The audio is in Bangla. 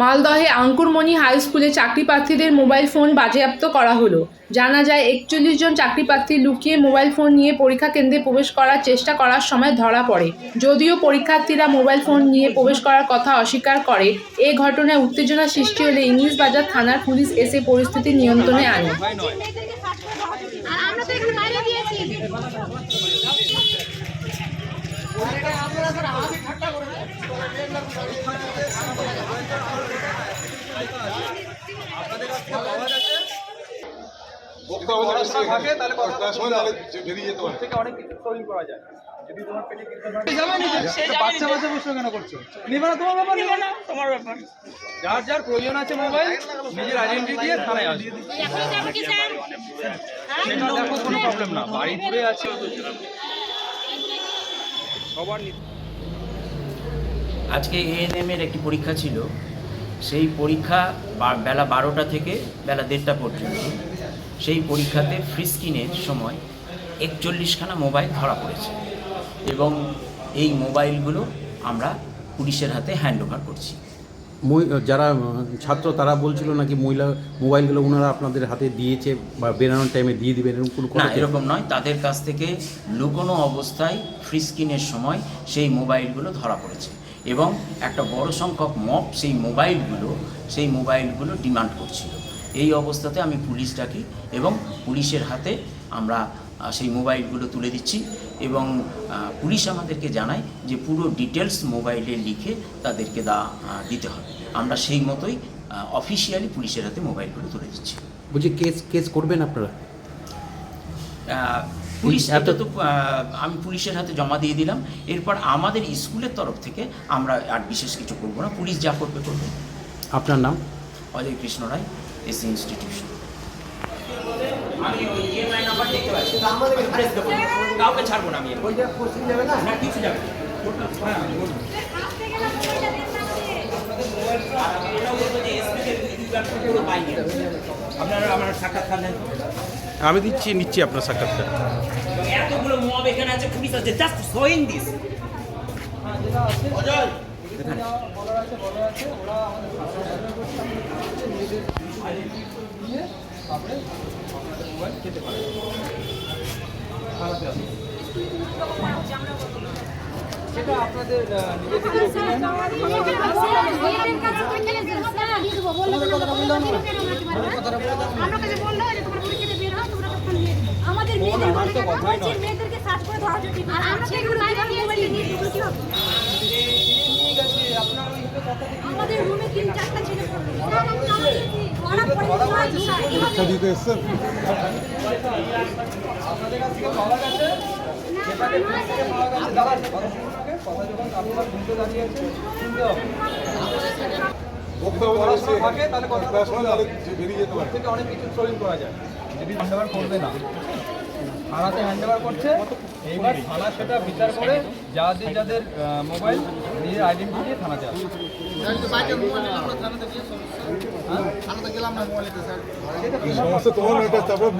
মালদহে আঙ্কুরমণি হাই স্কুলে চাকরি প্রার্থীদের মোবাইল ফোন বাজেয়াপ্ত করা হলো। জানা যায়, একচল্লিশ জন চাকরি প্রার্থী লুকিয়ে মোবাইল ফোন নিয়ে পরীক্ষা কেন্দ্রে প্রবেশ করার চেষ্টা করার সময় ধরা পড়ে। যদিও পরীক্ষার্থীরা মোবাইল ফোন নিয়ে প্রবেশ করার কথা অস্বীকার করে, এ ঘটনায় উত্তেজনা সৃষ্টি হলে ইংলিশ বাজার থানার পুলিশ এসে পরিস্থিতি নিয়ন্ত্রণে আনে। আমরা তো এখানে বাইরে দিয়েছি বক্তব্য পড়াশোনা থাকে তাহলে কথা তার সময় তাহলে বেরিয়ে যেতে পারে। থেকে অনেক কিছু সলভ করা যায়। যদি তোমার পেটে কিছু যাবে না বাচ্চা বাচ্চা প্রশ্ন কেন করছ? নিবে না তোমার ব্যাপার নিবে না তোমার ব্যাপার। যার যার প্রয়োজন আছে মোবাইল নিজের আইডেন্টি দিয়ে থানায় আসবে। সেটা দেখো কোনো প্রবলেম না। বাড়ি দূরে আছে। সবার আজকে এএনএম এর একটি পরীক্ষা ছিল। সেই পরীক্ষা বেলা বারোটা থেকে বেলা দেড়টা পর্যন্ত। সেই পরীক্ষাতে ফ্রি স্ক্রিনের সময় একচল্লিশখানা মোবাইল ধরা পড়েছে। এবং এই মোবাইলগুলো আমরা পুলিশের হাতে হ্যান্ড ওভার করছি যারা ছাত্র তারা বলছিল নাকি মহিলা মোবাইলগুলো ওনারা আপনাদের হাতে দিয়েছে বা বেরানোর টাইমে দিয়ে দিবেন এরকম কোনো না এরকম নয়। তাদের কাছ থেকে লুকোনো অবস্থায় ফ্রি স্ক্রিনের সময় সেই মোবাইলগুলো ধরা পড়েছে। এবং একটা বড় সংখ্যক মপ সেই মোবাইলগুলো সেই মোবাইলগুলো ডিমান্ড করছিল। এই অবস্থাতে আমি পুলিশ ডাকি এবং পুলিশের হাতে আমরা সেই মোবাইলগুলো তুলে দিচ্ছি এবং পুলিশ আমাদেরকে জানায় যে পুরো ডিটেলস মোবাইলে লিখে তাদেরকে দা দিতে হবে। আমরা সেই মতোই অফিসিয়ালি পুলিশের হাতে মোবাইলগুলো তুলে দিচ্ছি। বলছি কেস কেস করবেন আপনারা? পুলিশ এটা তো আমি পুলিশের হাতে জমা দিয়ে দিলাম। এরপর আমাদের স্কুলের তরফ থেকে আমরা আর বিশেষ কিছু করব না। পুলিশ যা করবে করবে। আপনার নাম? অজয় কৃষ্ণ রায় এসি ইনস্টিটিউশন আমি ওই ইএমআই নাম্বার দেখতে পাচ্ছি Address দেবো। কাউকে ছাড়বো না আমি এরপর। না যাবে না। আর আমি এটাও বলব যে SP কে দুই দুইবার পুরো পাইনি। আপনারা আমার সাক্ষাৎকার নেন আমি দিচ্ছি নিচ্ছি আপনার সাক্ষাৎকার এতগুলো মব এখানে আছে পুলিশ আছে জাস্ট শোয়িং দিস অজয় এখানে সেটা আপনাদের। আমাদের নয়। মেয়েদেরকে সার্চ করে ধরা আর আমরা মোবাইল নিয়ে কি হবে ঠিক আছে আপনার ওই হিসেবে কথা থেকে আমাদের রুমে তিন চারটা ছেলে পড়বে ধরা পড়ে ধরা পড়েছে পরীক্ষা দিতে এসছেন আপনাদের কাছ থেকে পাওয়া গেছে সেটাকে পুলিশ থেকে পাওয়া গেছে দাঁড়ান কথা শুনুন আগে কথা যখন আপনার শুনতে দাঁড়িয়েছে শুনতে হবে বক্তব্য পড়াশোনা থাকে তাহলে কথা তার দিতে এসছেন বেরিয়ে যেতে পারে থেকে অনেক কিছু সলভ করা যায় যদি করবে না থানাতে হ্যান্ডওভার করছে। এইবার থানা সেটা বিচার করে যাদের যাদের মোবাইল নিজের আইডেন্টিটি দিয়ে থানাতে আসে সমস্যা তোমার তারপর